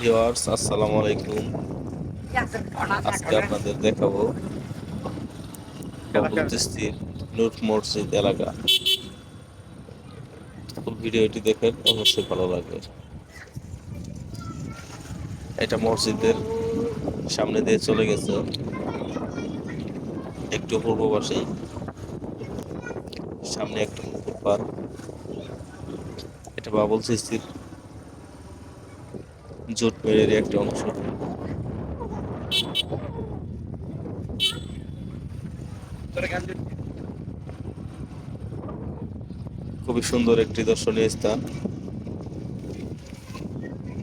Viewers আসসালামু আলাইকুম। আজকে আপনাদের দেখাবো কাবুলতিস্তির নূর মসজিদ এলাকা। ভিডিওটি দেখেন অবশ্যই ভালো লাগবে। এটা মসজিদের সামনে দিয়ে চলে গেছে একটু পূর্ব পাশেই। সামনে একটা পুকুর পার। এটা বাবুল চিস্তির জোট মেয়ের একটা অংশ। খুবই সুন্দর একটি দর্শনীয় স্থান।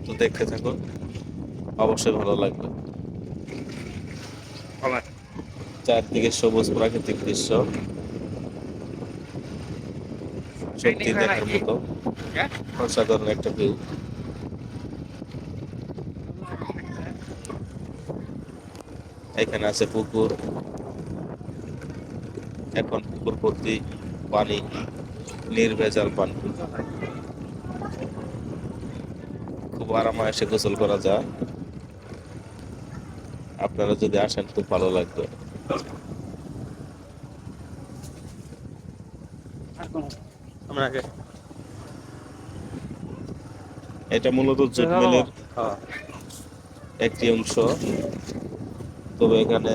তো দেখতে থাকুন, অবশ্যই ভালো লাগবে। চারদিকে সবুজ প্রাকৃতিক দৃশ্য। সত্যি দেখার মতো। অসাধারণ একটা ভিউ এখানে আছে পুকুর। এখন পুকুর ভর্তি পানি নির্ভেজাল পানি। খুব আরামায়েসে গোসল করা যায়। আপনারা যদি আসেন খুব ভালো লাগবে। এটা মূলত জুট মিলের একটি অংশ। তবে এখানে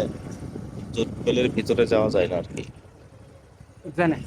জঙ্গলের ভিতরে যাওয়া যায় না আর কি। জানে।